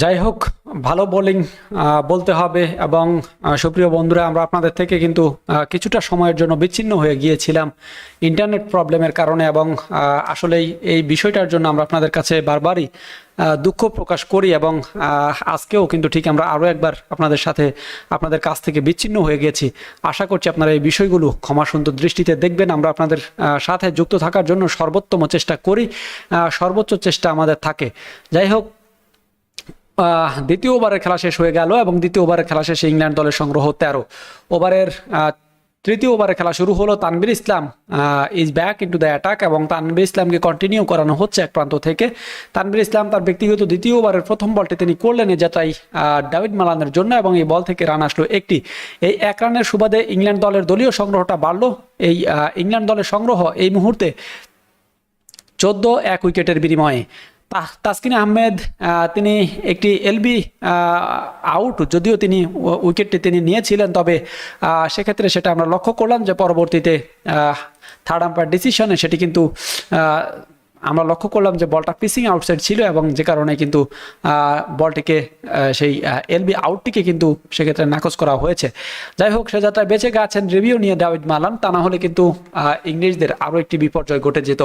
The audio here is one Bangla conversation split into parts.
যাই হোক ভালো বোলিং বলতে হবে এবং সুপ্রিয় বন্ধুরা, আমরা আপনাদের থেকে কিন্তু কিছুটা সময়ের জন্য বিচ্ছিন্ন হয়ে গিয়েছিলাম ইন্টারনেট প্রবলেমের কারণে এবং আসলেই এই বিষয়টার জন্য আমরা আপনাদের কাছে বারবারই দুঃখ প্রকাশ করি এবং আজকেও কিন্তু ঠিক আমরা আরও একবার আপনাদের সাথে, আপনাদের কাছ থেকে বিচ্ছিন্ন হয়ে গেছি। আশা করছি আপনারা এই বিষয়গুলো ক্ষমা সুন্দর দৃষ্টিতে দেখবেন। আমরা আপনাদের সাথে যুক্ত থাকার জন্য সর্বোত্তম চেষ্টা করি সর্বোচ্চ চেষ্টা আমাদের থাকে। যাই হোক দ্বিতীয় ওভারের খেলা শেষ হয়ে গেল এবং দ্বিতীয় ওভারের খেলা শেষে ইংল্যান্ড দলের সংগ্রহ তেরো। ওভারের তৃতীয় ওভারে খেলা শুরু হলো Tanvir Islam is back into the attack এবং তানবির ইসলামকে কন্টিনিউ করানো হচ্ছে এক প্রান্ত থেকে। তানবির ইসলাম তার ব্যক্তিগত দ্বিতীয় ওভারের প্রথম বলটি তিনি করলেন আহ, ডেভিড মালানের জন্য এবং এই বল থেকে রান আসলো একটি। এই এক রানের সুবাদে ইংল্যান্ড দলের দলীয় সংগ্রহটা বাড়লো। এই ইংল্যান্ড দলের সংগ্রহ এই মুহূর্তে চোদ্দ এক উইকেটের বিনিময়ে। তাসকিন আহমেদ তিনি একটি এলবি আউট, যদিও তিনি উইকেটটি তিনি নিয়েছিলেন, তবে সেক্ষেত্রে সেটা আমরা লক্ষ্য করলাম যে পরবর্তীতে থার্ড আম্পায়ার ডিসিশনে সেটি কিন্তু আমরা লক্ষ্য করলাম যে বলটা পিসিং আউটসাইড ছিল এবং যে কারণে কিন্তু বলটিকে সেই এলবি আউটটিকে কিন্তু সেক্ষেত্রে নাকচ করা হয়েছে। যাই হোক, সে যাত্রায় বেঁচে গেছেন রিভিউ নিয়ে ডেভিড মালান। তা না হলে কিন্তু ইংরেজদের আরও একটি বিপর্যয় ঘটে যেত।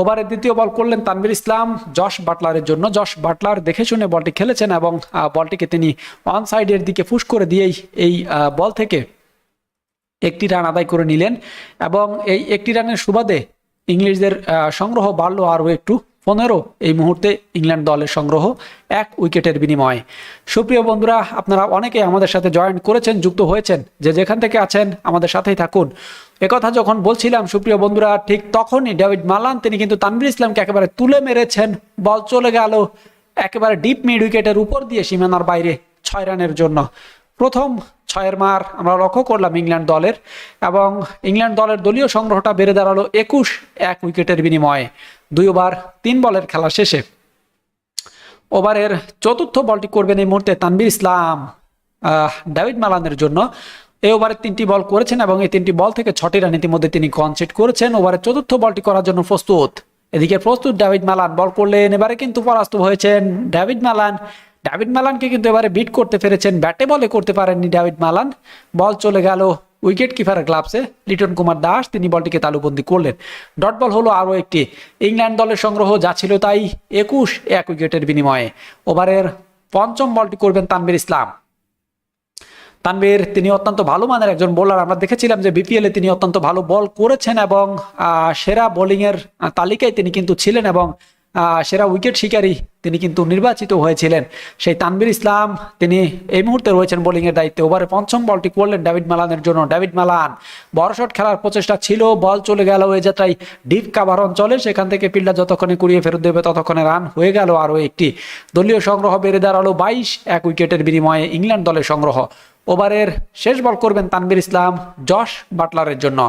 ওভারের দ্বিতীয় বল করলেন তানবির ইসলাম, জশ বাটলারের জন্য। জশ বাটলার দেখে শুনে বলটি খেলেছেন এবং বলটিকে তিনি অন সাইডের দিকে ফুস করে দিয়েই এই বল থেকে একটি রান আদায় করে নিলেন এবং এই একটি রানের সুবাদে ইংলিশদের সংগ্রহ বাড়লো আরও একটু। পনেরো, এই মুহূর্তে ইংল্যান্ড দলের সংগ্রহ, এক উইকেটের বিনিময়ে। সুপ্রিয় বন্ধুরা, আপনারা অনেকে আমাদের সাথে জয়েন করেছেন, যুক্ত হয়েছেন, যে যেখান থেকে আছেন, আমাদের সাথেই থাকুন। একথা যখন বলছিলাম, সুপ্রিয় বন্ধুরা, ঠিক তখনই ডেভিড মালান, তিনি কিন্তু তানভীর ইসলামকে একেবারে তুলে মেরেছেন, বল চলে গেল, একেবারে ডিপ মিড উইকেটের উপর দিয়ে সীমানার বাইরে ছয় রানের জন্য। প্রথম ছয়ের মার আমরা লক্ষ্য করলাম ইংল্যান্ড দলের এবং ইংল্যান্ড দলের দলীয় সংগ্রহটা বেড়ে দাঁড়াল একুশ এক উইকেটের বিনিময়ে। দুই ওভার, তিন বলের খেলা শেষে। ওভারের চতুর্থ বলটি করবেন এই মুহূর্তে তানভীর ইসলাম ডেভিড মালানের জন্য। এই ওভারে তিনটি বল করেছেন এবং এই তিনটি বল থেকে ছটি রান ইতিমধ্যে তিনি কনসেট করেছেন। ওভারের চতুর্থ বলটি করার জন্য প্রস্তুত। এদিকে প্রস্তুত ডেভিড মালান। বল করলেন, এবারে কিন্তু পরাস্ত হয়েছেন ডেভিড মালান। ডেভিড মালানকে কিন্তু এবারে বিট করতে পেরেছেন। ব্যাটে বলে করতে পারেননি ডেভিড মালান। বল চলে গেল উইকেট কিপার গ্লাভসে লিটন কুমার দাস, তিনি বলটিকে তালুবন্দি করলেন। ডট বল হলো আরও একটি ইংল্যান্ড দলের সংগ্রহ, যা ছিল তাই একুশ এক উইকেটের বিনিময়ে। ওভারের পঞ্চম বলটি করবেন তানভীর ইসলাম। তানভীর, তিনি অত্যন্ত ভালো মানের একজন বোলার আমরা দেখেছিলাম যে বিপিএলে তিনি অত্যন্ত ভালো বল করেছেন এবং সেরা বোলিংয়ের তালিকায় তিনি কিন্তু ছিলেন এবং সেরা উইকেট শিকারী তিনি কিন্তু নির্বাচিত হয়েছিলেন। সেই তানভীর ইসলাম তিনি এই মুহূর্তে রয়েছেন বোলিংয়ের দায়িত্বে। ওভারে পঞ্চম বলটি করলেন ডেভিড মালানের জন্য। ডেভিড মালান বড় শট খেলার প্রচেষ্টা ছিল বল চলে গেল ওই যাত্রায় ডিপ কাভার অঞ্চলে। সেখান থেকে ফিল্ডার যতক্ষণে কুড়িয়ে ফেরত দেবে, ততক্ষণে রান হয়ে গেল আরও একটি। দলীয় সংগ্রহ বেড়ে দাঁড়াল বাইশ, এক উইকেটের বিনিময়ে ইংল্যান্ড দলের সংগ্রহ। ওভারের শেষ বল করবেন তানভীর ইসলাম, জশ বাটলারের জন্য।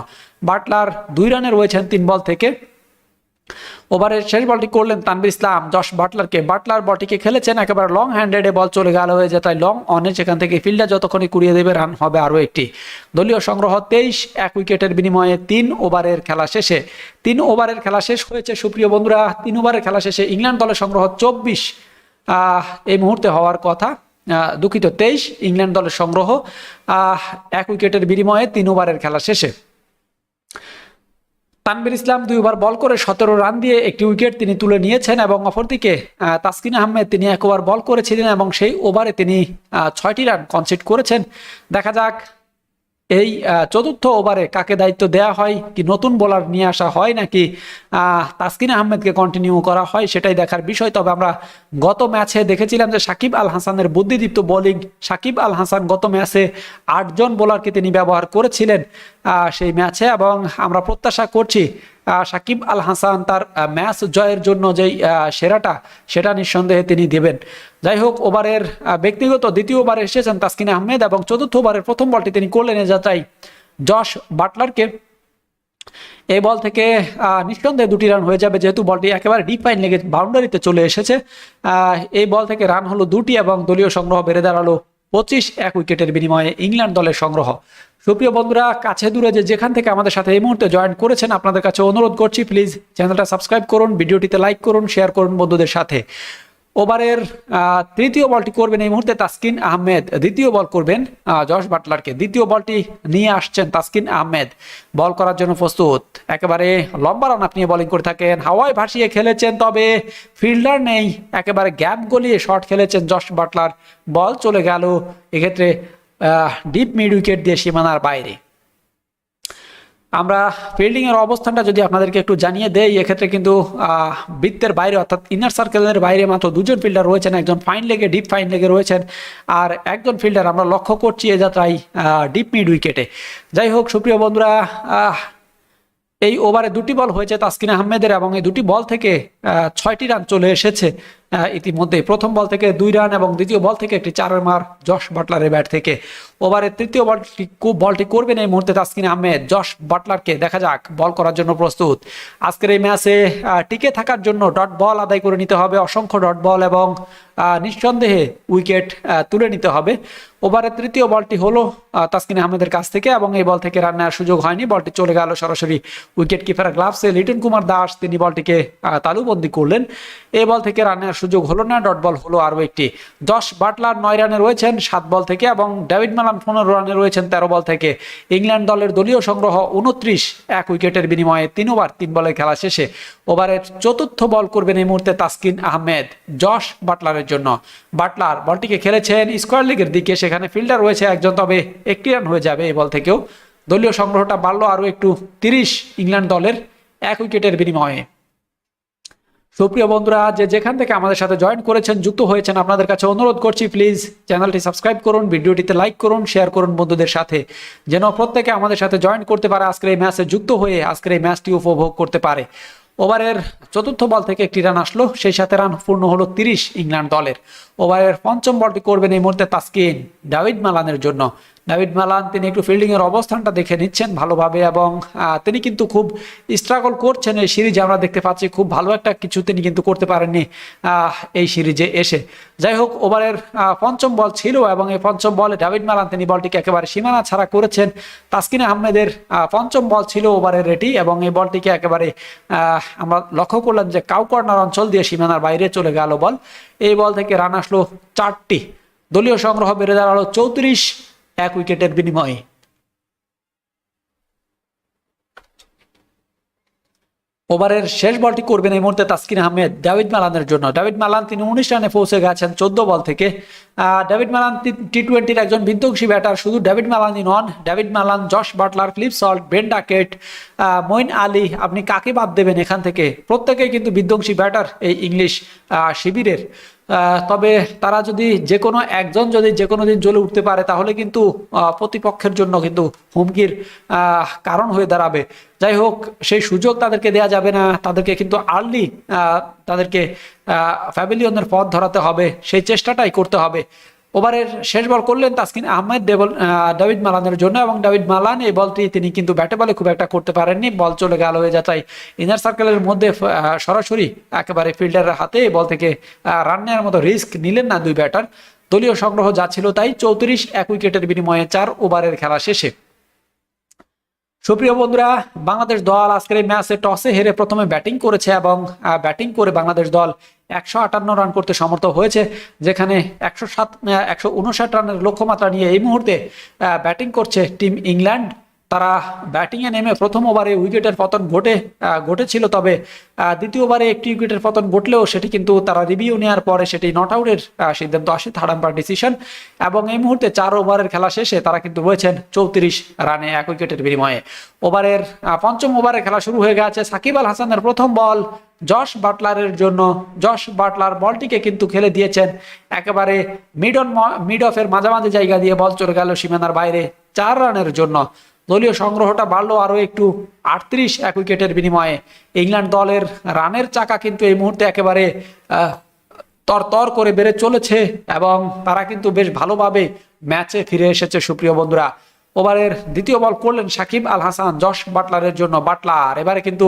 বাটলার দুই রানে রয়েছেন তিন বল থেকে। ওভারের শেষ বলটি করলেন তানভীর ইসলাম। জশ বাটলারকে। বাটলার বলটিকে খেলেছেন, একেবারে লং হ্যান্ডেডে বল চলে গেল হয়ে যায়, তাই লং অনে সেখান থেকে ফিল্ডার যতক্ষণই কুড়িয়ে দেবে রান হবে আরও একটি। দলীয় সংগ্রহ তেইশ, এক উইকেটের বিনিময়ে তিন ওভারের খেলা শেষে। তিন ওভারের খেলা শেষ হয়েছে, সুপ্রিয় বন্ধুরা, তিন ওভারের খেলা শেষে ইংল্যান্ড দলের সংগ্রহ চব্বিশ। এই মুহূর্তে হওয়ার কথা দুঃখিত, তেইশ ইংল্যান্ড দলের সংগ্রহ এক উইকেটের বিনিময়ে তিন ওভারের খেলা শেষে। তানভীর ইসলাম দুই ওভার বল করে সতেরো রান দিয়ে একটি উইকেট তিনি তুলে নিয়েছেন এবং অপরদিকে তাসকিন আহমেদ তিনি এক ওভার বল করেছিলেন এবং সেই ওভারে তিনি ছয়টি রান কনসিড করেছেন। দেখা যাক এই চতুর্থ ওভারে কাকে দায়িত্ব দেয়া হয়? কি নতুন বোলার নিয়ে আসা হয় নাকি তাসকিন আহমেদকে কন্টিনিউ করা হয় সেটাই দেখার বিষয়। তবে আমরা গত ম্যাচে দেখেছিলাম যে সাকিব আল হাসানের বুদ্ধিদীপ্ত বোলিং সাকিব আল হাসান গত ম্যাচে আটজন বোলারকে তিনি ব্যবহার করেছিলেন সেই ম্যাচে এবং আমরা প্রত্যাশা করছি সাকিব আল হাসান তার ম্যাচ জয়ের জন্য যেই সেরাটা, সেটা নিঃসন্দেহে তিনি দেবেন। যাই হোক ওভারের ব্যক্তিগত দ্বিতীয় ওভারে এসেছেন তাসকিন আহমেদ এবং চতুর্থ ওভারের প্রথম বলটি তিনি করলেন যাত্রায় জশ বাটলারকে। এই বল থেকে নিঃসন্দেহে দুটি রান হয়ে যাবে, যেহেতু বলটি একেবারে ডিপ পাইন লেগে বাউন্ডারিতে চলে এসেছে। এই বল থেকে রান হলো দুটি এবং দলীয় সংগ্রহ বেড়ে দাঁড়াল পঁচিশ এক উইকেটের বিনিময়ে ইংল্যান্ড দলের সংগ্রহ। সুপ্রিয় বন্ধুরা, কাছে দূরে যে যেখান থেকে আমাদের সাথে এই মুহূর্তে জয়েন করেছেন, আপনাদের কাছে অনুরোধ করছি, প্লিজ চ্যানেলটা সাবস্ক্রাইব করুন, ভিডিওটিতে লাইক করুন, শেয়ার করুন বন্ধুদের সাথে। ওভারের তৃতীয় বলটি করবেন এই মুহূর্তে তাসকিন আহমেদ। দ্বিতীয় বল করবেন জশ বাটলারকে। দ্বিতীয় বলটি নিয়ে আসছেন তাসকিন আহমেদ। বল করার জন্য প্রস্তুত। একেবারে লম্বা রান আপনি বোলিং করে থাকেন। হাওয়ায় ভাসিয়ে খেলেছেন, তবে ফিল্ডার নেই। একেবারে গ্যাপ গলিয়ে শট খেলেছেন জশ বাটলার। বল চলে গেল এক্ষেত্রে ডিপ মিড উইকেট দিয়ে সীমানার বাইরে। আমরা ফিল্ডিংয়ের অবস্থানটা যদি আপনাদেরকে একটু জানিয়ে দেই, এক্ষেত্রে কিন্তু বৃত্তের বাইরে, অর্থাৎ ইনার সার্কেলের বাইরে মাত্র দুজন ফিল্ডার রয়েছেন, একজন ফাইন লেগে ডিপ ফাইন লেগে রয়েছেন, আর একজন ফিল্ডার আমরা লক্ষ্য করছি এ যাত্রায় ডিপ মিড উইকেটে যাই হোক, সুপ্রিয় বন্ধুরা এই ওভারে দুটি বল হয়েছে তাসকিন আহমেদের এবং এই দুটি বল থেকে ছয়টি রান চলে এসেছে। ইতিমধ্যে প্রথম বল থেকে দুই রান এবং দ্বিতীয় বল থেকে একটি চারের মার জশ বাটলারের ব্যাট থেকে। ওভারের তৃতীয় বলটি বলটি করবেন এই মুহূর্তে তাসকিন আহমেদ। জশ বাটলারকে দেখা যাক, বল করার জন্য প্রস্তুত। আজকের এই ম্যাচে টিকে থাকার জন্য ডট বল আদায় করে নিতে হবে, অসংখ্য ডট বল এবং নিঃসন্দেহে উইকেট তুলে নিতে হবে। ওভারের তৃতীয় বলটি হলো তাসকিন আহমেদের কাছ থেকে এবং এই বল থেকে রান নেওয়ার সুযোগ হয়নি। বলটি চলে গেল সরাসরি উইকেট কিপার গ্লাভসে। লিটন কুমার দাস তিনি বলটিকে তালুবন্দি করলেন। এই বল থেকে রান নেওয়ার সুযোগ হলো না, ডট বল হলো আরও একটি। দশ বাটলার নয় রানে রয়েছেন সাত বল থেকে এবং ডেভিড মালান পনেরো রানে রয়েছেন তেরো বল থেকে। ইংল্যান্ড দলের দলীয় সংগ্রহ উনত্রিশ, এক উইকেটের বিনিময়ে তিন ওভার, তিন বলের খেলা শেষে। ওভারের চতুর্থ বল করবেন এই মুহূর্তে তাসকিন আহমেদ, জশ বাটলারের জন্য। বাটলার বলটিকে খেলেছেন স্কোয়ার লিগের দিকে, সেখানে ফিল্ডার রয়েছে একজন, তবে একটি রান হয়ে যাবে এই বল থেকেও। দলীয় সংগ্রহটা বাড়লো আরও একটু, তিরিশ ইংল্যান্ড দলের এক উইকেটের বিনিময়ে। সুপ্রিয় বন্ধুরা, যে যেখান থেকে আমাদের সাথে জয়েন করেছেন, যুক্ত হয়েছেন, আপনাদের কাছে অনুরোধ করছি প্লিজ চ্যানেলটি সাবস্ক্রাইব করুন, ভিডিওটিতে লাইক করুন শেয়ার করুন বন্ধুদের সাথে, যেন প্রত্যেকে আমাদের সাথে জয়েন করতে পারে, আজকের এই ম্যাচে যুক্ত হয়ে আজকের এই ম্যাচটি উপভোগ করতে পারে। ওভারের চতুর্থ বল থেকে একটি রান আসলো, সেই সাথে রান পূর্ণ হলো তিরিশ ইংল্যান্ড দলের। ওভারের পঞ্চম বলটি করবেন এই মুহূর্তে তাসকিন ডাভিড মালানের জন্য। ডাভিড মালান, তিনি একটু ফিল্ডিংয়ের অবস্থানটা দেখে নিচ্ছেন ভালোভাবে এবং তিনি কিন্তু খুব স্ট্রাগল করছেন এই সিরিজে। আমরা দেখতে পাচ্ছি খুব ভালো একটা কিছু তিনি কিন্তু করতে পারেননি এই সিরিজে এসে। যাই হোক, ওভারের পঞ্চম বল ছিল এবং এই পঞ্চম বলে ডাভিড মালান তিনি বলটিকে একেবারে সীমানা ছাড়া করেছেন। তাসকিন আহমেদের পঞ্চম বল ছিল ওভারের রেটি এবং এই বলটিকে একেবারে আমরা লক্ষ্য করলাম যে কাউ কর্নার অঞ্চল দিয়ে সীমানার বাইরে চলে গেল বল। এই বল থেকে রান আসলো চারটি। দলীয় সংগ্রহ বেড়ে দাঁড়াল চৌত্রিশ, এক উইকেটের বিনিময়ে। ওভারের শেষ বলটি করবেন এই মুহূর্তে তাসকিন আহমেদ, ডাভিড মালানের জন্য। ডাভিড মালান, তিনি উনিশ রানে পৌঁছে গেছেন চোদ্দ বল থেকে। ডেভিড মালান টি টোয়েন্টির একজন বিধ্বংসী ব্যাটার। শুধু ডেভিড মালানই নন, David Malan, Jos Buttler, Phil Salt, Ben Duckett Moeen Ali, আপনি কাকে বাদ দেবেন এখান থেকে? প্রত্যেকেই কিন্তু বিধ্বংসী ব্যাটার এই ইংলিশ শিবিরের। তবে তারা যদি যে কোনো একজন যদি যে কোনো দিন জ্বলে উঠতে পারে, তাহলে কিন্তু প্রতিপক্ষের জন্য কিন্তু হুমকির কারণ হয়ে দাঁড়াবে। যাই হোক, সেই সুযোগ তাদেরকে দেয়া যাবে না। তাদেরকে কিন্তু আর্লি তাদেরকে ফ্যামিলিয়নের পথ ধরাতে হবে। সেই চেষ্টাটাই করতে হবে। ওভারের শেষ বল করলেন তাসকিন আহমেদ দেবল ডাভিড মালানের জন্য এবং ডাভিড মালান এই বলটি তিনি কিন্তু ব্যাটে বলে খুব একটা করতে পারেননি। বল চলে গেল হয়ে যাচাই ইনার সার্কেলের মধ্যে সরাসরি একেবারে ফিল্ডারের হাতে এই বল থেকে রান নেওয়ার মতো রিস্ক নিলেন না দুই ব্যাটার দলীয় সংগ্রহ যা ছিল তাই চৌত্রিশ এক উইকেটের বিনিময়ে চার ওভারের খেলা শেষে। সুপ্রিয় বন্ধুরা, বাংলাদেশ দল আজকের এই ম্যাচে টসে হেরে প্রথমে ব্যাটিং করেছে এবং ব্যাটিং করে বাংলাদেশ দল একশো আটান্ন রান করতে সমর্থ হয়েছে, যেখানে একশো সাত একশো উনষাট রানের লক্ষ্যমাত্রা নিয়ে এই মুহূর্তে ব্যাটিং করছে টিম ইংল্যান্ড তারা ব্যাটিংয়ে নেমে প্রথম ওভারে উইকেটের পতন ঘটে ঘটেছিল। তবে দ্বিতীয় ওভারে একটি উইকেটের পতন ঘটলেও সেটি কিন্তু তারা রিভিউ নেওয়ার পরে সেটি নট আউটের সিদ্ধান্ত আসে থার্ড আম্পার ডিসিশন এবং এই মুহূর্তে চার ওভারের খেলা শেষে তারা কিন্তু রয়েছেন চৌত্রিশ রানে এক উইকেটের বিনিময়ে। ওভারের পঞ্চম ওভারে খেলা শুরু হয়ে গেছে সাকিব আল হাসানের প্রথম বল। জশ বাটলারের জন্য, জশ বাটলার বলটিকে কিন্তু খেলে দিয়েছেন। একেবারে মিড অন মিড অফের মাঝামাঝি জায়গা দিয়ে বল চলে গেল সীমানার বাইরে চার রানের জন্য। দলীয় সংগ্রহটা বাড়লো আরও একটু আটত্রিশ এক উইকেটের বিনিময়ে। ইংল্যান্ড দলের রানের চাকা কিন্তু এই মুহূর্তে একেবারে তরতর করে বেড়ে চলেছে এবং তারা কিন্তু বেশ ভালোভাবে ম্যাচে ফিরে এসেছে সুপ্রিয় বন্ধুরা। ওভারের দ্বিতীয় বল করলেন সাকিব আল হাসান, জশ বাটলারের জন্য বাটলার। এবারে কিন্তু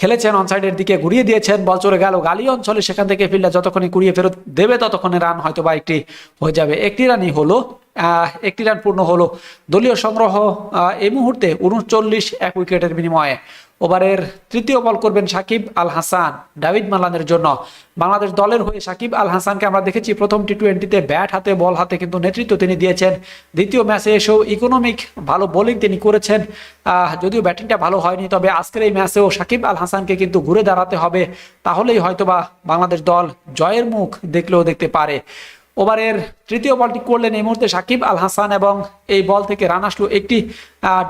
খেলেছেন অনসাইডের দিকে ঘুরিয়ে দিয়েছেন, বল চলে গেল গালি অঞ্চলে, সেখান থেকে ফিল্ডার যতক্ষণে ঘুরিয়ে ফেরত দেবে ততক্ষণে রান হয়তো বা একটি হয়ে যাবে। একটি রানই হলো একটি রান পূর্ণ হলো। দলীয় সংগ্রহ এই মুহূর্তে উনচল্লিশ এক উইকেটের বিনিময়ে ওভারের তৃতীয় বল করবেন সাকিব আল হাসান ডাভিড মালানের জন্য। বাংলাদেশ দলের হয়ে সাকিব আল হাসানকে আমরা দেখেছি প্রথম টি টোয়েন্টিতে ব্যাট হাতে, বল হাতে কিন্তু নেতৃত্ব তিনি দিয়েছেন। দ্বিতীয় ম্যাচে এসেও ইকোনমিক ভালো বোলিং তিনি করেছেন। যদিও ব্যাটিংটা ভালো হয়নি, তবে আজকের এই ম্যাচেও সাকিব আল হাসানকে কিন্তু ঘুরে দাঁড়াতে হবে। তাহলেই হয়তোবা বাংলাদেশ দল জয়ের মুখ দেখলেও দেখতে পারে। ওভারের তৃতীয় বলটি করলেন এই মুহূর্তে সাকিব আল হাসান এবং এই বল থেকে রান আসলো একটি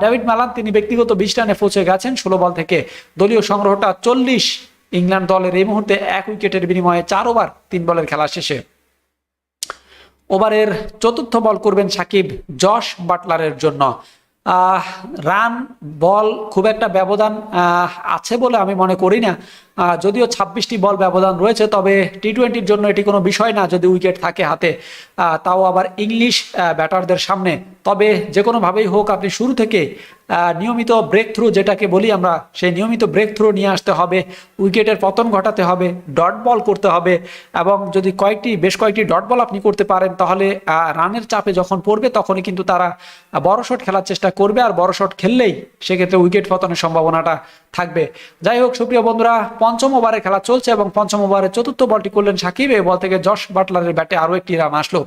ডেভিড মালান। তিনি ব্যক্তিগত বিশ রানে পৌঁছে গেছেন। ষোলো বল থেকে দলীয় সংগ্রহটা চল্লিশ। ইংল্যান্ড দলের এই মুহূর্তে এক উইকেটের বিনিময়ে চার ওভার তিন বলের খেলা শেষে। ওভারের চতুর্থ বল করবেন সাকিব জশ বাটলারের জন্য। রান, বল খুব একটা ব্যবধান আছে বলে আমি মনে করি না। যদিও ছাব্বিশটি বল ব্যবধান রয়েছে, তবে টি টোয়েন্টির জন্য এটি কোনো বিষয় না যদি উইকেট থাকে হাতে। তাও আবার ইংলিশ ব্যাটারদের সামনে। তবে যে কোনোভাবেই হোক, আপনি শুরু থেকে নিয়মিত ব্রেক থ্রু যেটাকে বলি আমরা, সেই নিয়মিত ব্রেক থ্রু নিয়ে আসতে হবে, উইকেটের পতন ঘটাতে হবে ডট বল করতে হবে, এবং যদি কয়েকটি, বেশ কয়েকটি ডট বল আপনি করতে পারেন, তাহলে রানের চাপে যখন পড়বে, তখনই কিন্তু তারা বড় শট খেলার চেষ্টা করবে, আর বড় শট খেললেই সেক্ষেত্রে উইকেট পতনের সম্ভাবনাটা থাকবে। যাই হোক, সুপ্রিয় বন্ধুরা পঞ্চম ওভারের খেলা চলছে এবং পঞ্চম ওভারে চতুর্থ বলটি করলেন সাকিব। এই বল থেকে জশ বাটলারের ব্যাটে আরও একটি রান আসলো।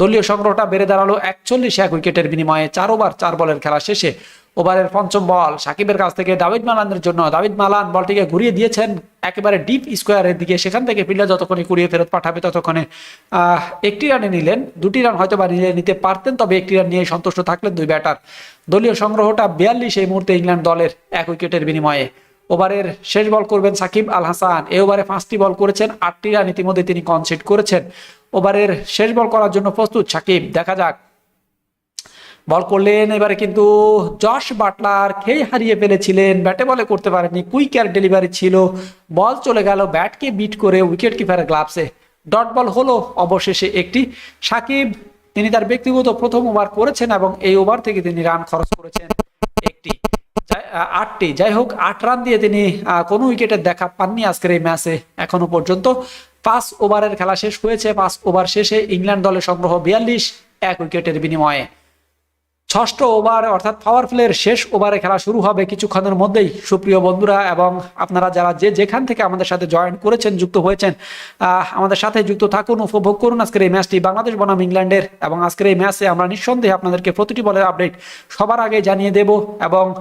দলীয় সংগ্রহটা বেড়ে দাঁড়াল একচল্লিশ এক উইকেটের বিনিময়ে চার ওভার, চার বলের খেলা শেষে। ওভারের পঞ্চম বল সাকিবের কাছ থেকে দাবিদ মালানের জন্য। দাবিদ মালান বলটিকে ঘুরিয়ে দিয়েছেন একেবারে ডিপ স্কোয়ারের দিকে। সেখান থেকে ফিল্ডার যতক্ষণে কুড়িয়ে ফেরত পাঠাবে ততক্ষণে একটি রানে নিলেন। দুটি রান হয়তো বা নিয়ে নিতে পারতেন, তবে একটি রান নিয়ে সন্তুষ্ট থাকলেন দুই ব্যাটার। দলীয় সংগ্রহটা বিয়াল্লিশ এই মুহূর্তে ইংল্যান্ড দলের এক উইকেটের বিনিময়ে। ওভারের শেষ বল করবেন সাকিব আল হাসান। এই ওভারে পাঁচটি বল করেছেন, আটটি রান ইতিমধ্যে তিনি কনসিড করেছেন। ওভারের শেষ বল করার জন্য প্রস্তুত সাকিব। দেখা যাক। বল করলেন এবারে কিন্তু জশ বাটলার। খেই হারিয়ে ফেলেছিলেন, ব্যাটে বলে করতে পারেননি। কুইক এর ডেলিভারি ছিল। বল চলে গেল ব্যাটকে বিট করে উইকেট কিপারের গ্লাভসে। ডট বল হলো অবশেষে একটি। সাকিব, তিনি তার ব্যক্তিগত প্রথম ওভার করেছেন এবং এই ওভার থেকে তিনি রান খরচ করেছেন একটি। আটটি। যাই হোক, আট রান দিয়ে তিনি কোনো উইকেটের দেখা পাননি আজকের এই ম্যাচে এখনও পর্যন্ত। পাঁচ ওভারের খেলা শেষ হয়েছে, পাঁচ ওভার শেষে ইংল্যান্ড দলের সংগ্রহ বিয়াল্লিশ, এক উইকেটের বিনিময়ে। ষষ্ঠ ওভার, অর্থাৎ পাওয়ার প্লের শেষ ওভারে খেলা শুরু হবে কিছুক্ষণের মধ্যেই। সুপ্রিয় বন্ধুরা, এবং আপনারা যারা যে যেখান থেকে আমাদের সাথে জয়েন করেছেন, যুক্ত হয়েছেন আমাদের সাথে যুক্ত থাকুন, উপভোগ করুন আজকের এই ম্যাচটি বাংলাদেশ বনাম ইংল্যান্ডের। এবং আজকের এই ম্যাচে আমরা নিঃসন্দেহে আপনাদেরকে প্রতিটি বলের আপডেট সবার আগে জানিয়ে দেব এবং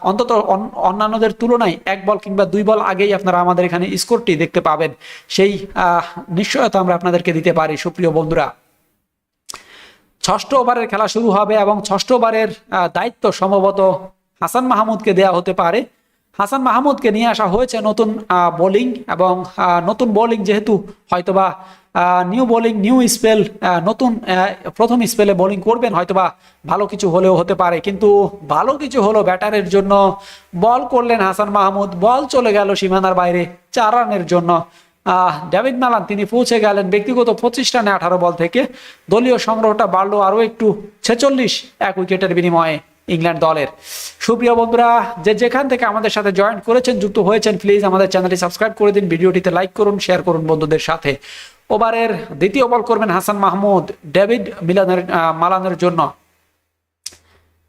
অন্তত অন- অন্যান্যদের তুলনায় এক বল কিংবা দুই বল আগেই আপনারা আমাদের এখানে স্কোরটি দেখতে পাবেন। সেই নিশ্চয়তা আমরা আপনাদেরকে দিতে পারি, সুপ্রিয় বন্ধুরা। ষষ্ঠ ওভারের খেলা শুরু হবে এবং ষষ্ঠ ওভারের দায়িত্ব সম্ভবত হাসান মাহমুদকে দেয়া হতে পারে। হাসান মাহমুদকে নিয়ে আসা হয়েছে নতুন বোলিং এবং নতুন বোলিং যেহেতু হয়তোবা নিউ বোলিং নিউ স্পেল নতুন প্রথম স্পেলে বোলিং করবেন, হয়তোবা ভালো কিছু হলেও হতে পারে। কিন্তু ভালো কিছু হলো ব্যাটারের জন্য। বল করলেন হাসান মাহমুদ, বল চলে গেল সীমানার বাইরে, চার রানের জন্য। ডেভিড মালান, তিনি পৌঁছে গেলেন ব্যক্তিগত পঁচিশ রানে আঠারো বল থেকে। দলীয় সংগ্রহটা বাড়লো আরও একটু ছেচল্লিশ এক উইকেটের বিনিময়ে ইংল্যান্ড দলের। সুপ্রিয় বন্ধুরা, যে যেখান থেকে আমাদের সাথে জয়েন করেছেন, যুক্ত হয়েছেন প্লিজ আমাদের চ্যানেলটি সাবস্ক্রাইব করে দিন, ভিডিওটিতে লাইক করুন শেয়ার করুন বন্ধুদের সাথে। ওভারের দ্বিতীয় বল করবেন হাসান মাহমুদ, ডেভিড মিলানের মালানের জন্য।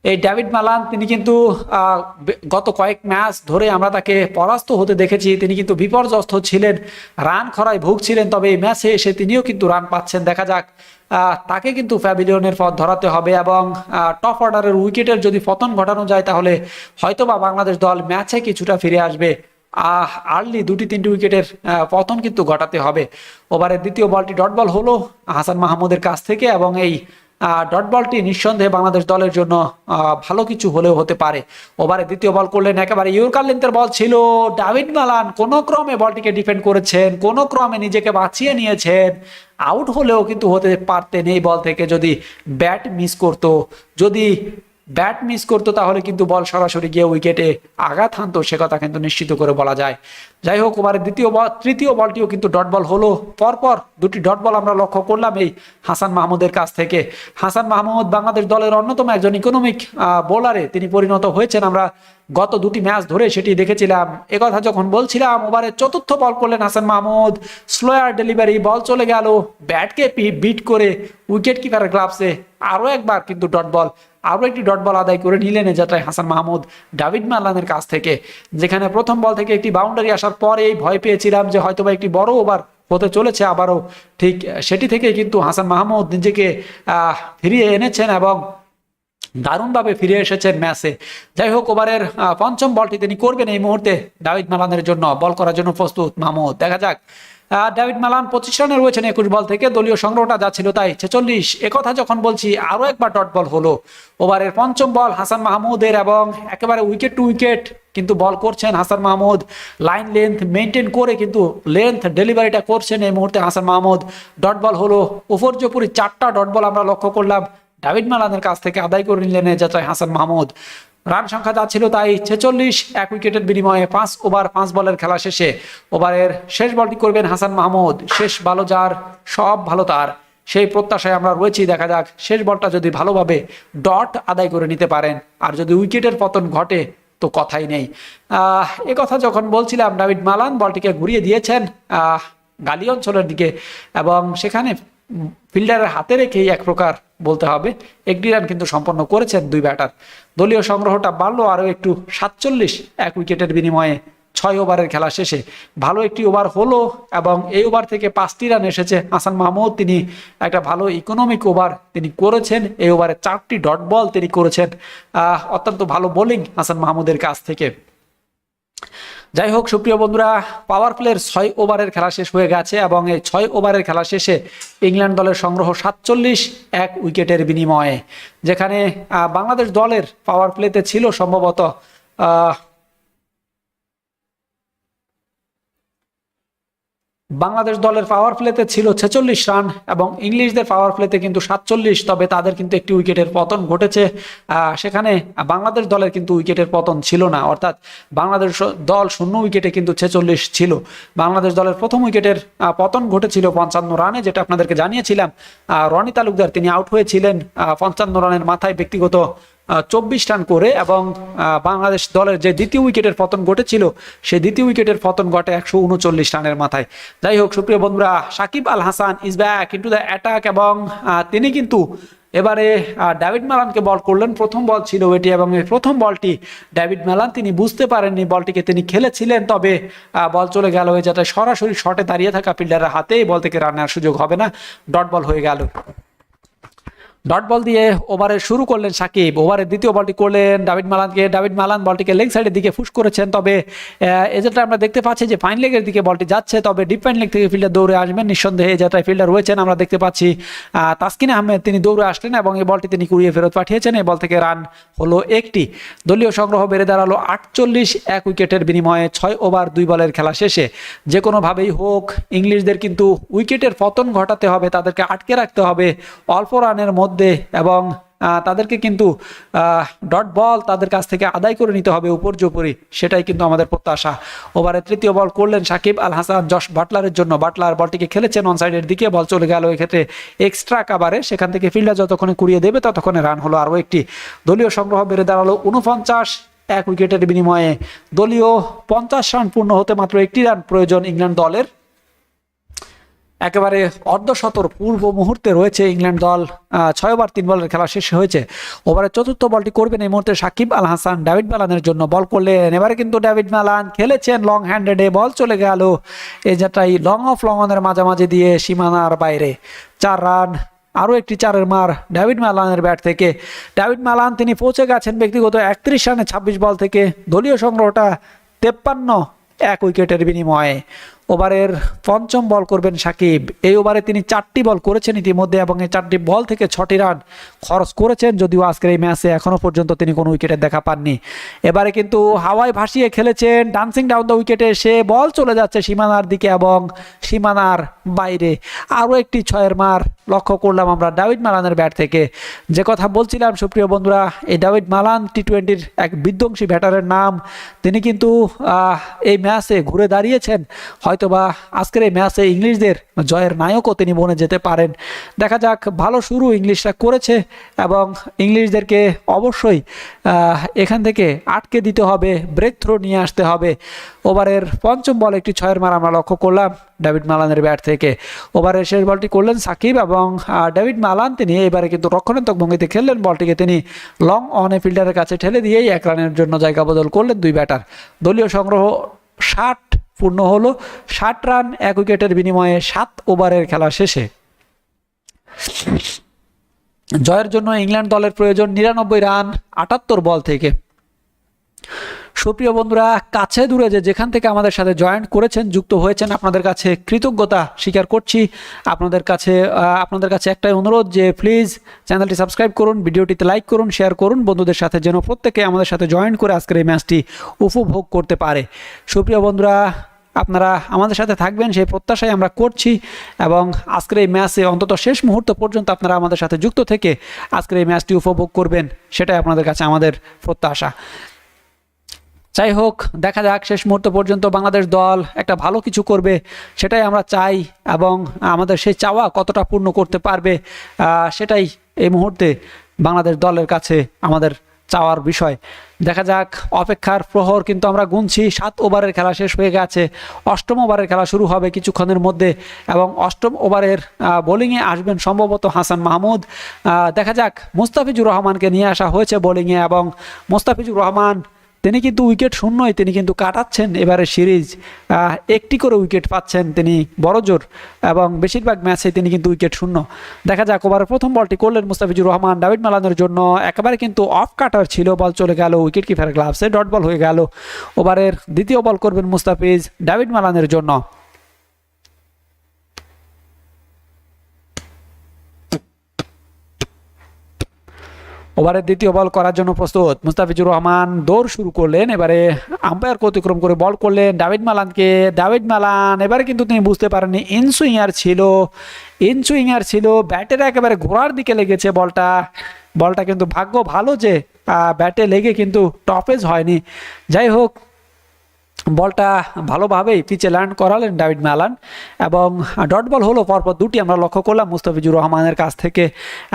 এই ডেভিড মালান, তিনি কিন্তু গত কয়েক ম্যাচ ধরে আমরা তাকে পরাস্ত হতে দেখেছি। তিনি কিন্তু বিপর্যস্ত ছিলেন, রান খরায় ভুগছিলেন, তবে এই ম্যাচে এসে তিনিও কিন্তু রান পাচ্ছেন। দেখা যাক তাকে কিন্তু প্যাভিলিয়নের পথ ধরাতে হবে এবং টপ অর্ডারের উইকেটের যদি পতন ঘটানো যায়, তাহলে হয়তোবা বাংলাদেশ দল ম্যাচে কিছুটা ফিরে আসবে। আহ, আর্লি দুটি তিনটি উইকেটের পতন কিন্তু ঘটাতে হবে। ওভারের দ্বিতীয় বলটি ডট বল হলো হাসান মাহমুদের কাছ থেকে এবং এই ডট বলটি নিঃসন্দেহে বাংলাদেশ দলের জন্য ভালো কিছু হলেও হতে পারে। ওভারে দ্বিতীয় বল করলেন একেবারে ইউরকার লেন্থের বল ছিল। ডাভিড মালান কোনো ক্রমে বলটিকে ডিফেন্ড করেছেন, কোনো ক্রমে নিজেকে বাঁচিয়ে নিয়েছেন। আউট হলেও কিন্তু হতে পারতেন এই বল থেকে যদি ব্যাট মিস করতো। যদি ব্যাট মিস করতো তাহলে কিন্তু বল সরাসরি গিয়ে উইকেটে আঘাত হানতো, সে কথা কিন্তু নিশ্চিত করে বলা যায়। যাই হোক ওভারের দ্বিতীয় বল তৃতীয় বলটিও কিন্তু ডট বল হলো। পরপর দুটি ডট বল আমরা লক্ষ্য করলাম এই হাসান মাহমুদের কাছ থেকে। হাসান মাহমুদ বাংলাদেশ দলের অন্যতম একজন ইকোনমিক বোলারে তিনি পরিণত হয়েছেন। আমরা গত দুটি ম্যাচ ধরে সেটি দেখেছিলাম। একথা যখন বলছিলাম ওভারে চতুর্থ বল করলেন Hasan Mahmud. Slower delivery ball চলে গেল। ব্যাটকে বিট করে উইকেট কিপারের গ্লাভসে আরও একবার কিন্তু ডট বল আরও একটি ডট বল আদায় করে নিলেন এ যাত্রায় হাসান মাহমুদ। ডাভিড মালানের কাছ থেকে, যেখানে প্রথম বল থেকে একটি বাউন্ডারি আসার পরেই ভয় পেয়েছিলাম যে হয়তোবা একটি বড় ওভার হতে চলেছে আবারও। ঠিক সেটি থেকে কিন্তু হাসান মাহমুদ নিজেকে ফিরিয়ে এনেছেন এবং দারুণভাবে ফিরে এসেছেন ম্যাচে। যাই হোক, ওভারের পঞ্চম বলটি তিনি করবেন এই মুহূর্তে ডাভিড মালানের জন্য। বল করার জন্য প্রস্তুত মাহমুদ। দেখা যাক ডেভিড মালান পঁচিশ রানে রয়েছেন একুশ বল থেকে, দলীয় সংগ্রহটা যা ছিল তাই ছেচল্লিশ। একথা যখন বলছি, আরও একবার ডট বল হলো। ওভারের পঞ্চম বল হাসান মাহমুদের এবং একেবারে উইকেট টু উইকেট কিন্তু বল করছেন Hasan Mahmud. Line length maintain করে কিন্তু লেন্থ ডেলিভারিটা করছেন এই মুহূর্তে হাসান মাহমুদ। ডট বল হলো। উপর্যপুরি চারটা ডট বল আমরা লক্ষ্য করলাম। ডাভিড মালানের কাছ থেকে আদায় করে নিলেন যাত্রায় হাসান মাহমুদ। রান সংখ্যা যা ছিল তাই ছেচল্লিশ, এক উইকেটের বিনিময়ে পাঁচ ওভার, পাঁচ বলের খেলা শেষে। ওভারের শেষ বলটি করবেন হাসান মাহমুদ। শেষ ভালো যার, সব ভালো তার। সেই প্রত্যাশায় আমরা রয়েছি। দেখা যাক, শেষ বলটা যদি ভালোভাবে ডট আদায় করে নিতে পারেন। আর যদি উইকেটের পতন ঘটে, তো কথাই নেই। এ কথা যখন বলছিলাম ডাভিড মালান বলটিকে ঘুরিয়ে দিয়েছেন গালি অঞ্চলের দিকে। এবং সেখানে ফিল্ডারের হাতে রেখেই এক প্রকার বলতে হবে। একটি রান কিন্তু সম্পন্ন করেছেন দুই ব্যাটার দলীয় সংগ্রহটা বাড়লো আরও একটু সাতচল্লিশ, এক উইকেটের বিনিময়ে ছয় ওভারের খেলা শেষে। ভালো একটি ওভার হলো এবং এই ওভার থেকে পাঁচটি রান এসেছে। হাসান মাহমুদ তিনি একটা ভালো ইকোনমিক ওভার তিনি করেছেন। এই ওভারে চারটি ডট বল তিনি করেছেন। অত্যন্ত ভালো বোলিং হাসান মাহমুদের কাছ থেকে। যাই হোক সুপ্রিয় বন্ধুরা পাওয়ার প্লের ছয় ওভারের খেলা শেষ হয়ে গেছে এবং এই ছয় ওভারের খেলা শেষে ইংল্যান্ড দলের সংগ্রহ সাতচল্লিশ এক উইকেটের বিনিময়ে, যেখানে বাংলাদেশ দলের পাওয়ার প্লেতে ছিল সম্ভবত বাংলাদেশ দলের পাওয়ার প্লেতে ছিল ছেচল্লিশ রান এবং ইংলিশদের পাওয়ার প্লেতে কিন্তু সাতচল্লিশ, তবে তাদের কিন্তু একটি উইকেটের পতন ঘটেছে। সেখানে বাংলাদেশ দলের কিন্তু উইকেটের পতন ছিল না, অর্থাৎ বাংলাদেশ দল শূন্য উইকেটে কিন্তু ছেচল্লিশ ছিল। বাংলাদেশ দলের প্রথম উইকেটের পতন ঘটেছিল পঞ্চান্ন রানে, যেটা আপনাদেরকে জানিয়েছিলাম। রনি তালুকদার তিনি আউট হয়েছিলেন পঞ্চান্ন রানের মাথায় ব্যক্তিগত চব্বিশ রান করে এবং বাংলাদেশ দলের যে দ্বিতীয় উইকেটের পতন ঘটেছিল, সেই দ্বিতীয় উইকেটের পতন ঘটে একশো উনচল্লিশ রানের মাথায়। যাই হোক, সুপ্রিয় বন্ধুরা, Shakib Al Hasan is back into the attack এবং তিনি কিন্তু এবারে ডেভিড ম্যালানকে বল করলেন। প্রথম বল ছিল এটি এবং এই প্রথম বলটি ডেভিড ম্যালান তিনি বুঝতে পারেননি বলটিকে তিনি খেলেছিলেন, তবে বল চলে গেল হয়ে যাতে সরাসরি শটে দাঁড়িয়ে থাকা ফিল্ডারের হাতেই বল থেকে রান নেওয়ার সুযোগ হবে না। ডট বল হয়ে গেল। ডট বল দিয়ে ওভারে শুরু করলেন সাকিব। ওভারের দ্বিতীয় বলটি করলেন ডাভিড মালানকে ডাভিড মালান বলটিকে লেগ সাইডের দিকে ফুস করেছেন। তবে এজেন্টটা আমরা দেখতে পাচ্ছি যে ফাইন লেগের দিকে বলটি যাচ্ছে। তবে ফাইন লেগ থেকে ফিল্ডার দৌড়ে আসবেন। নিঃসন্দেহে যাত্রায় ফিল্ডার রয়েছেন, আমরা দেখতে পাচ্ছি তাসকিন আহমেদ তিনি দৌড়ে আসলেন এবং এই বলটি তিনি কুড়িয়ে ফেরত পাঠিয়েছেন। এই বল থেকে রান হলো একটি। দলীয় সংগ্রহ বেড়ে দাঁড়াল আটচল্লিশ এক উইকেটের বিনিময়ে ছয় ওভার দুই বলের খেলা শেষে। যে কোনোভাবেই হোক, ইংলিশদের কিন্তু উইকেটের পতন ঘটাতে হবে, তাদেরকে আটকে রাখতে হবে। অল্প রানের মধ্যে এবং তাদেরকে কিন্তু ডট বল তাদের কাছ থেকে আদায় করে নিতে হবে উপর্যুপরি সেটাই কিন্তু আমাদের প্রত্যাশা। ওভারে তৃতীয় বল করলেন সাকিব আল হাসান জশ বাটলারের জন্য। বাটলার বলটিকে খেলেছেন অন সাইডের দিকে বল চলে গেল এক্ষেত্রে এক্সট্রা কাবারে সেখান থেকে ফিল্ডার যতক্ষণে কুড়িয়ে দেবে, ততক্ষণে রান হলো আরও একটি। দলীয় সংগ্রহ বেড়ে দাঁড়াল উনপঞ্চাশ এক উইকেটের বিনিময়ে। দলীয় পঞ্চাশ রান পূর্ণ হতে মাত্র একটি রান প্রয়োজন ইংল্যান্ড দলের। একেবারে অর্ধশতর পূর্ব মুহূর্তে রয়েছে ইংল্যান্ড দল আহ, ছয় ওভার তিন বলের খেলা শেষ হয়েছে। ওভারে চতুর্থ বলটি করবেন এই মুহূর্তে সাকিব আল হাসান। ডেভিড মালানের জন্য বল করলেন। এবারে কিন্তু ডেভিড মালান খেলেছেন লং হ্যান্ডেডে বল চলে গেল এই যাত্রায় লং অফ লং অনের মাঝামাঝি দিয়ে সীমানার বাইরে। চার রান আরও একটি চারের মার ডেভিড মালানের ব্যাট থেকে। ডেভিড মালান তিনি পৌঁছে গেছেন ব্যক্তিগত একত্রিশ রানে ছাব্বিশ বল থেকে। দলীয় সংগ্রহটা তেপ্পান্ন এক উইকেটের বিনিময়ে। ওভারের পঞ্চম বল করবেন সাকিব। এই ওভারে তিনি চারটি বল করেছেন ইতিমধ্যে এবং এই চারটি বল থেকে ছটি রান খরচ করেছেন, যদিও আজকের এই ম্যাচে এখনও পর্যন্ত তিনি কোনো উইকেটের দেখা পাননি। এবারে কিন্তু হাওয়ায় ভাসিয়ে খেলেছেন, ডান্সিং ডাউন দ্য উইকেটে সে বল চলে যাচ্ছে সীমানার দিকে এবং সীমানার বাইরে। আরও একটি ছয়ের মার লক্ষ্য করলাম আমরা ডাভিড মালানের ব্যাট থেকে। যে কথা বলছিলাম, সুপ্রিয় বন্ধুরা, এই ডাভিড মালান টি টোয়েন্টির এক বিধ্বংসী ব্যাটারের নাম। তিনি কিন্তু এই ম্যাচে ঘুরে দাঁড়িয়েছেন। হয়তো হয়তোবা আজকের এই ম্যাচে ইংলিশদের জয়ের নায়কও তিনি বনে যেতে পারেন। দেখা যাক, ভালো শুরু ইংলিশরা করেছে এবং ইংলিশদেরকে অবশ্যই এখান থেকে আটকে দিতে হবে ব্রেক থ্রো নিয়ে আসতে হবে। ওভারের পঞ্চম বল একটি ছয়ের মার আমরা লক্ষ্য করলাম ডেভিড মালানের ব্যাট থেকে। ওভারের শেষ বলটি করলেন সাকিব এবং ডেভিড মালান তিনি এবারে কিন্তু রক্ষণাত্মক ভঙ্গিতে খেললেন বলটিকে তিনি লং অনে ফিল্ডারের কাছে ঠেলে দিয়েই এক রানের জন্য জায়গা বদল করলেন দুই ব্যাটার দলীয় সংগ্রহ ষাট পূর্ণ হলো। ষাট রান, এক উইকেটের বিনিময়ে সাত ওভারের খেলা শেষে। জয়ের জন্য ইংল্যান্ড দলের প্রয়োজন নিরানব্বই রান, আটাত্তর বল থেকে। সুপ্রিয় বন্ধুরা, কাছে দূরে যে যেখান থেকে আমাদের সাথে জয়েন্ট করেছেন, যুক্ত হয়েছেন, আপনাদের কাছে কৃতজ্ঞতা স্বীকার করছি। আপনাদের কাছে আপনাদের কাছে একটাই অনুরোধ যে প্লিজ চ্যানেলটি সাবস্ক্রাইব করুন, ভিডিওটিতে লাইক করুন শেয়ার করুন। বন্ধুদের সাথে যেন প্রত্যেকে আমাদের সাথে জয়েন করে আজকের এই ম্যাচটি উপভোগ করতে পারে। সুপ্রিয় বন্ধুরা, আপনারা আমাদের সাথে থাকবেন, সেই প্রত্যাশাই আমরা করছি এবং আজকের এই ম্যাচে অন্তত শেষ মুহূর্ত পর্যন্ত আপনারা আমাদের সাথে যুক্ত থেকে আজকের এই ম্যাচটি উপভোগ করবেন, সেটাই আপনাদের কাছে আমাদের প্রত্যাশা। যাই হোক, দেখা যাক, শেষ মুহূর্ত পর্যন্ত বাংলাদেশ দল একটা ভালো কিছু করবে, সেটাই আমরা চাই এবং আমাদের সেই চাওয়া কতটা পূর্ণ করতে পারবে সেটাই এই মুহূর্তে বাংলাদেশ দলের কাছে আমাদের চাওয়ার বিষয়। দেখা যাক, অপেক্ষার প্রহর কিন্তু আমরা গুনছি, সাত ওভারের খেলা শেষ হয়ে গেছে, অষ্টম ওভারের খেলা শুরু হবে কিছুক্ষণের মধ্যে এবং অষ্টম ওভারের বোলিংয়ে আসবেন সম্ভবত হাসান মাহমুদ। দেখা যাক, মুস্তাফিজুর রহমানকে নিয়ে আসা হয়েছে বোলিংয়ে এবং মুস্তাফিজুর রহমান তিনি কিন্তু উইকেট শূন্যই তিনি কিন্তু কাটাচ্ছেন এবারে সিরিজ। একটি করে উইকেট পাচ্ছেন তিনি বড় জোর এবং বেশিরভাগ ম্যাচে তিনি কিন্তু উইকেট শূন্য। দেখা যাক ওভারের প্রথম বলটি করলেন মুস্তাফিজুর রহমান। ডাভিড মালানের জন্য একেবারে কিন্তু অফ কাটার ছিল, বল চলে গেল উইকেট কিপার গ্লাভসে ডট বল হয়ে গেল। ওভারের দ্বিতীয় বল করবেন মুস্তাফিজ ডাভিড মালানের জন্য। ওভারের দ্বিতীয় বল করার জন্য প্রস্তুত। মুস্তাফিজুর রহমান দৌড় শুরু করলেন, এবারে আম্পায়ার অতিক্রম করে বল করলেন ডাভিড মালানকে ডাভিড মালান এবারে কিন্তু তিনি বুঝতে পারেননি ইনসুইয়ার ছিল। ইনসুইয়ার ছিল, ব্যাটের একেবারে ঘোড়ার দিকে লেগেছে বলটা। বলটা কিন্তু ভাগ্য ভালো যে ব্যাটে লেগে কিন্তু টপেজ হয়নি। যাই হোক বলটা ভালোভাবেই পিচে ল্যান্ড করালেন ডাভিড ম্যালান এবং ডট বল হলো পরপর দুটি আমরা লক্ষ্য করলাম মুস্তাফিজুর রহমানের কাছ থেকে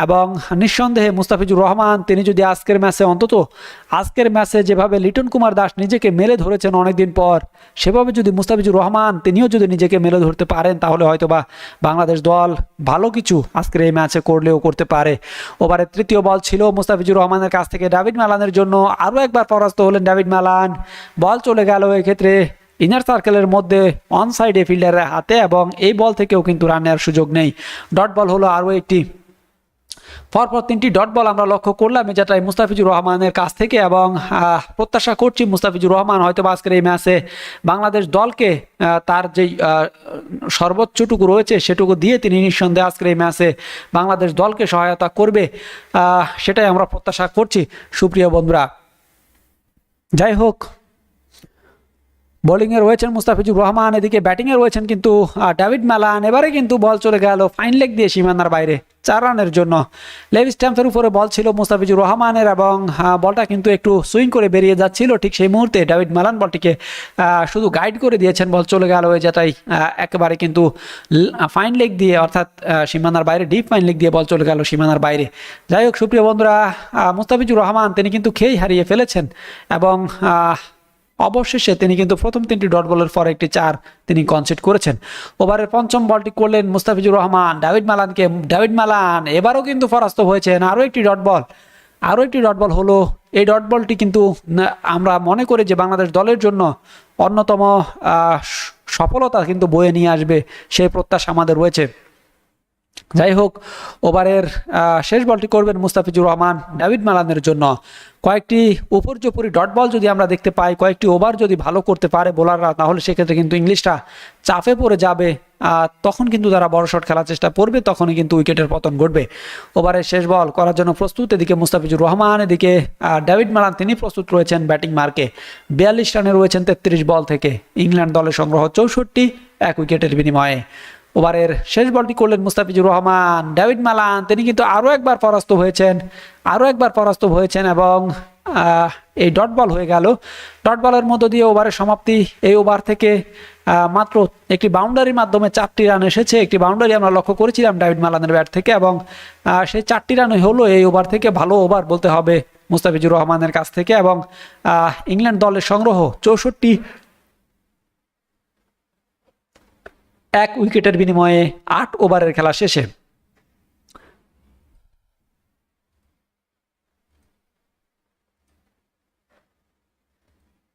এবং নিঃসন্দেহে মুস্তাফিজুর রহমান, তিনি যদি আজকের ম্যাচে অন্তত, আজকের ম্যাচে যেভাবে লিটন কুমার দাস নিজেকে মেলে ধরেছেন অনেকদিন পর, সেভাবে যদি মুস্তাফিজুর রহমান, তিনিও যদি নিজেকে মেলে ধরতে পারেন, তাহলে হয়তোবা বাংলাদেশ দল ভালো কিছু আজকের এই ম্যাচে করলেও করতে পারে। ওভারের তৃতীয় বল ছিল মুস্তাফিজুর রহমানের কাছ থেকে ডাভিড মালানের জন্য। আরও একবার পরাস্ত হলেন ডাভিড মালান বল চলে গেল এক্ষেত্রে। ইনার সার্কেলের মধ্যে অন সাইডে ফিল্ডারের হাতে এবং এই বল থেকেও কিন্তু রান নেওয়ার সুযোগ নেই। ডট বল হলো আরও একটি। পরপর তিনটি ডট বল আমরা লক্ষ্য করলাম যেটাই মুস্তাফিজুর রহমানের কাছ থেকে এবং প্রত্যাশা করছি মুস্তাফিজুর রহমান হয়তো আজকের এই ম্যাচে বাংলাদেশ দলকে তার যেই সর্বোচ্চটুকু রয়েছে সেটুকু দিয়ে তিনি নিঃসন্দেহে আজকের এই ম্যাচে বাংলাদেশ দলকে সহায়তা করবে সেটাই আমরা প্রত্যাশা করছি। সুপ্রিয় বন্ধুরা, যাই হোক বোলিংয়ে রয়েছেন মুস্তাফিজুর রহমান, এদিকে ব্যাটিংয়ে রয়েছেন কিন্তু ডেভিড ম্যালান এবারে কিন্তু বল চলে গেল ফাইন লেগ দিয়ে সীমানার বাইরে, চার রানের জন্য। লেভ স্ট্যাম্পের উপরে বল ছিল মুস্তাফিজুর রহমানের এবং বলটা কিন্তু একটু সুইং করে বেরিয়ে যাচ্ছিল। ঠিক সেই মুহূর্তে ডেভিড ম্যালান বলটিকে শুধু গাইড করে দিয়েছেন, বল চলে গেল ওই যেটাই একেবারে কিন্তু ফাইন লেগ দিয়ে অর্থাৎ সীমানার বাইরে ডিপ ফাইন লেগ দিয়ে বল চলে গেল সীমানার বাইরে। যাই হোক, সুপ্রিয় বন্ধুরা মুস্তাফিজুর রহমান, তিনি কিন্তু খেই হারিয়ে ফেলেছেন এবং অবশেষে তিনি কিন্তু প্রথম তিনটি ডট বলের পর একটি চার তিনি কনসিড করেছেন। ওভারের পঞ্চম বলটি করলেন মুস্তাফিজুর রহমান, ডাভিড মালানকে, ডাভিড মালান, এবারও কিন্তু পরাস্ত হয়েছেন আরও একটি ডট বল। আরও একটি ডট বল হলো, এই ডট বলটি কিন্তু আমরা মনে করি যে বাংলাদেশ দলের জন্য অন্যতম সফলতা কিন্তু বয়ে নিয়ে আসবে সেই প্রত্যাশা আমাদের রয়েছে। যাই হোক ওভারের শেষ বলটি করবেন মুস্তাফিজুর রহমান ডাভিড মালানের জন্য। কয়েকটি উপর্যুপরি ডট বল যদি আমরা দেখতে পাই, কয়েকটি ওভার যদি ভালো করতে পারে বোলাররা, তাহলে সেক্ষেত্রে কিন্তু ইংলিশটা চাপে পড়ে যাবে তখন কিন্তু তারা বড় শট খেলার চেষ্টা করবে, তখনই কিন্তু উইকেটের পতন ঘটবে। ওভারের শেষ বল করার জন্য প্রস্তুত, এদিকে মুস্তাফিজুর রহমান, এদিকে ডেভিড মালান, তিনি প্রস্তুত রয়েছেন ব্যাটিং মার্কে। বিয়াল্লিশ রানে রয়েছেন তেত্রিশ বল থেকে, ইংল্যান্ড দলের সংগ্রহ চৌষট্টি, এক উইকেটের বিনিময়ে। ওভারের শেষ বলটি করলেন মুস্তাফিজুর রহমান। ডেভিড মালান, তিনি কিন্তু আরও একবার পরাস্ত হয়েছেন আরও একবার পরাস্ত হয়েছেন এবং এই ডট বল হয়ে গেল। ডট বলের মধ্য দিয়ে ওভারের সমাপ্তি, এই ওভার থেকে মাত্র একটি বাউন্ডারির মাধ্যমে চারটি রান এসেছে। একটি বাউন্ডারি আমরা লক্ষ্য করেছিলাম ডেভিড মালানের ব্যাট থেকে এবং সেই চারটি রানই হলো এই ওভার থেকে। ভালো ওভার বলতে হবে মুস্তাফিজুর রহমানের কাছ থেকে এবং ইংল্যান্ড দলের সংগ্রহ চৌষট্টি এক উইকেটের বিনিময়ে আট ওভারের খেলা শেষে